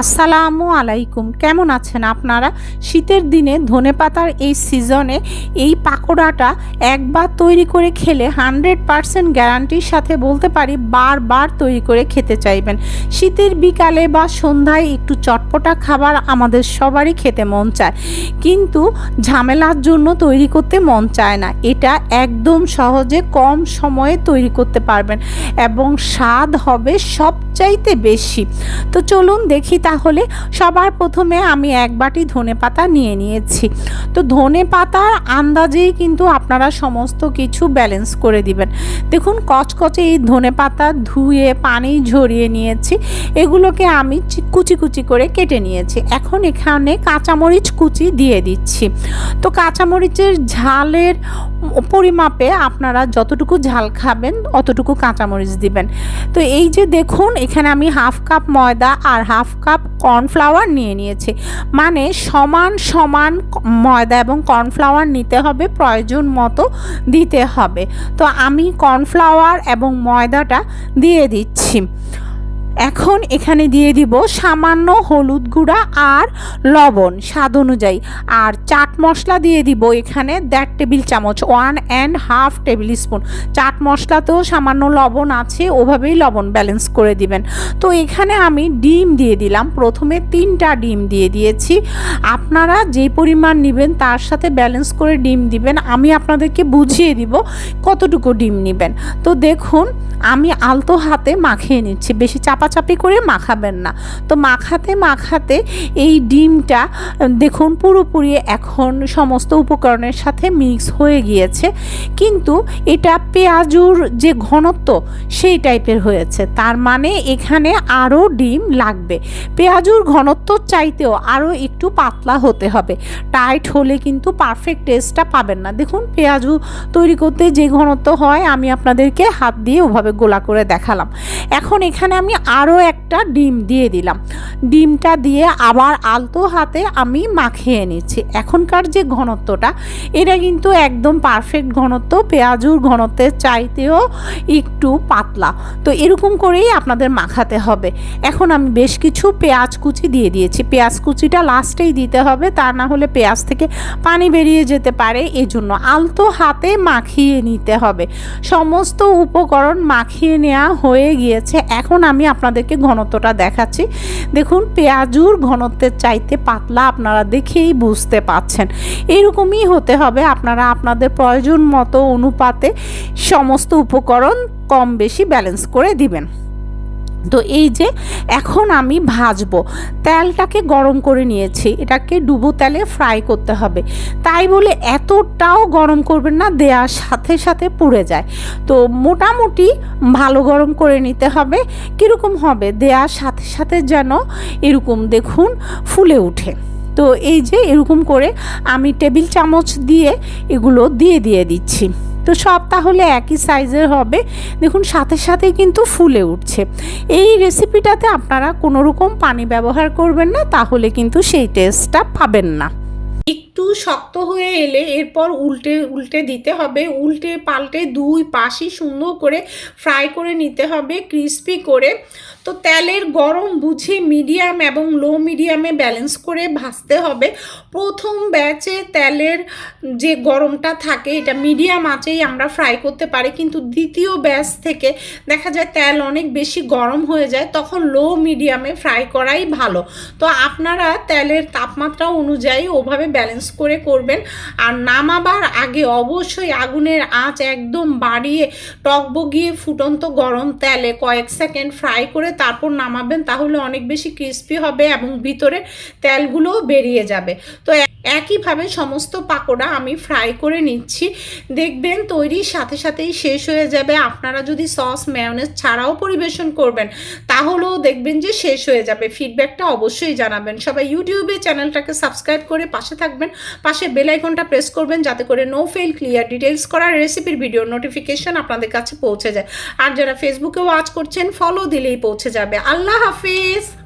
আসসালামু আলাইকুম। কেমন আছেন আপনারা? শীতের দিনে ধনেপাতার এই সিজনে এই পাকোড়াটা একবার তৈরি করে খেলে হানড্রেড পারসেন্ট গ্যারান্টির সাথে বলতে পারি বারবার তৈরি করে খেতে চাইবেন। শীতের বিকালে বা সন্ধ্যায় একটু চটপটা খাবার আমাদের সবারই খেতে মন চায়। কিন্তু ঝামেলার জন্য তৈরি করতে মন চায় না। এটা একদম সহজে কম সময়ে তৈরি করতে পারবেন এবং স্বাদ হবে সবচাইতে বেশি। তো চলুন দেখি তাহলে সবার প্রথমে আমি এক বাটি ধনে পাতা নিয়ে নিয়েছি। তো ধনে পাতার আন্দাজেই কিন্তু আপনারা সমস্ত কিছু ব্যালেন্স করে দিবেন। দেখুন, কচকচে এই ধনে পাতা ধুয়ে, পানি ঝরিয়ে নিয়েছি। এগুলোকে আমি কুচি কুচি করে কেটে নিয়েছি। এখন এখানে কাঁচামরিচ কুচি দিয়ে দিচ্ছি। তো কাঁচামরিচের ঝালের পরিমাপে আপনারা যতটুকু ঝাল খাবেন, অতটুকু কাঁচামরিচ দিবেন। তো এই যে দেখুন, এখানে আমি হাফ কাপ ময়দা আর হাফ কাপ কর্নফ্লাওয়ার নিয়ে নিয়েছি। মানে সমান সমান ময়দা এবং কর্নফ্লাওয়ার নিতে হবে, প্রয়োজন মতো দিতে হবে। তো আমি কর্নফ্লাওয়ার এবং ময়দাটা দিয়ে দিচ্ছি। এখন এখানে দিয়ে দিব সামান্য হলুদ গুঁড়া আর লবণ স্বাদ অনুযায়ী। আর চাট মশলা দিয়ে দিব এখানে দেড় টেবিল চামচ one and half table spoon chaat মশলাতেও সামান্য লবণ আছে, ওভাবেই লবণ ব্যালেন্স করে দিবেন। তো এখানে আমি ডিম দিয়ে দিলাম। প্রথমে তিনটা ডিম দিয়ে দিয়েছি। আপনারা যে পরিমাণ নেবেন তার সাথে ব্যালেন্স করে ডিম দিবেন। আমি আপনাদেরকে বুঝিয়ে দিব কতটুকু ডিম নেবেন। তো দেখুন, আমি আলতো হাতে মাখিয়ে নিচ্ছি। বেশি চাপাচাপি করে মাখাবেন না। তো মাখাতে মাখাতে এই ডিমটা, দেখুন, পুরোপুরি এখন সমস্ত উপকরণের সাথে মিক্স হয়ে গিয়েছে। কিন্তু এটা পেঁয়াজুর যে ঘনত্ব, সেই টাইপের হয়েছে। তার মানে এখানে আরও ডিম লাগবে। পেঁয়াজুর ঘনত্ব চাইতেও আরও একটু পাতলা হতে হবে। টাইট হলে কিন্তু পারফেক্ট টেস্টটা পাবেন না। দেখুন, পেঁয়াজু তৈরি করতে যে ঘনত্ব হয়, আমি আপনাদেরকে হাত দিয়ে ওভাবে গোলা করে দেখালাম। এখন এখানে আমি আরও একটা ডিম দিয়ে দিলাম। ডিমটা দিয়ে আবার আলতো হাতে আমি মাখিয়ে নিচ্ছি। এখনকার যে ঘনত্বটা, এটা কিন্তু একদম পারফেক্ট ঘনত্ব। পেঁয়াজুর ঘনত্বের চাইতেও একটু পাতলা। তো এরকম করেই আপনাদের মাখাতে হবে। এখন আমি বেশ কিছু পেঁয়াজ কুচি দিয়ে দিয়েছি। পেঁয়াজ কুচিটা লাস্টেই দিতে হবে, তা না হলে পেঁয়াজ থেকে পানি বেরিয়ে যেতে পারে। এজন্য আলতো হাতে মাখিয়ে নিতে হবে। সমস্ত উপকরণ মাখিয়ে নেওয়া হয়ে গিয়েছে। এখন আমি আপনাদেরকে ঘনত্বটা দেখাচ্ছি। দেখুন, পেঁয়াজুর ঘনত্বের চাইতে পাতলা আপনারা দেখেই বুঝতে পাচ্ছেন। এরকমই হতে হবে আপনারা আপনাদের প্রয়োজন মতো অনুপাতে সমস্ত উপকরণ কম বেশি ব্যালেন্স করে দিবেন। তো এই যে এখন আমি ভাজবো। তেলটাকে গরম করে নিয়েছি। এটাকে ডুবো তেলে ফ্রাই করতে হবে। তাই বলে এতটাও গরম করবেন না, দেওয়ার সাথে সাথে পুড়ে যায়। তো মোটামুটি ভালো গরম করে নিতে হবে। কীরকম হবে? দেওয়ার সাথে সাথে যেন এরকম দেখুন ফুলে উঠে তো এই যে এরকম করে আমি টেবিল চামচ দিয়ে এগুলো দিয়ে দিয়ে দিচ্ছি। তো সব তাহলে একই সাইজের হবে। দেখুন, সাথে সাথে কিন্তু ফুলে উঠছে। এই রেসিপিটাতে আপনারা কোনো রকম পানি ব্যবহার করবেন না, তাহলে কিন্তু সেই টেস্টটা পাবেন না। একটু শক্ত হয়ে এলে এরপর উল্টে উল্টে দিতে হবে। উল্টে পাল্টে দুই পাশই সুন্দর করে ফ্রাই করে নিতে হবে ক্রিস্পি করে। তো তেলের গরম বুঝে মিডিয়াম এবং লো মিডিয়ামে ব্যালেন্স করে ভাজতে হবে। প্রথম ব্যাচে তেলের যে গরমটা থাকে, এটা মিডিয়াম আঁচেই আমরা ফ্রাই করতে পারি। কিন্তু দ্বিতীয় ব্যাচ থেকে দেখা যায় তেল অনেক বেশি গরম হয়ে যায়, তখন লো মিডিয়ামে ফ্রাই করাই ভালো। তো আপনারা তেলের তাপমাত্রা অনুযায়ী ওভাবে ব্যালেন্স করে করবেন। আর নামাবার আগে অবশ্যই আগুনের আঁচ একদম বাড়িয়ে টকবগিয়ে ফুটন্ত গরম তেলে কয়েক সেকেন্ড ফ্রাই করে তারপর নামাবেন তাহলে অনেক বেশি ক্রিস্পি হবে এবং ভিতরে তেলগুলোও বেরিয়ে যাবে। তো একইভাবে সমস্ত পাকোড়া আমি ফ্রাই করে নিচ্ছি। দেখবেন তৈরির সাথে সাথেই শেষ হয়ে যাবে। আপনারা যদি সস মেয়নেজ ছাড়াও পরিবেশন করবেন, তাহলেও দেখবেন যে শেষ হয়ে যাবে। ফিডব্যাকটা অবশ্যই জানাবেন। সবাই ইউটিউবে চ্যানেলটাকে সাবস্ক্রাইব করে পাশে থাকবেন। পাশে বেল আইকনটা প্রেস করবেন যাতে করে নো ফেল ক্লিয়ার ডিটেলস করার রেসিপির ভিডিও নোটিফিকেশন আপনাদের কাছে পৌঁছে যায়। আর যারা ফেসবুকে ওয়াচ করছেন ফলো দিলেই পৌঁছে যাবে। আল্লাহ হাফিজ!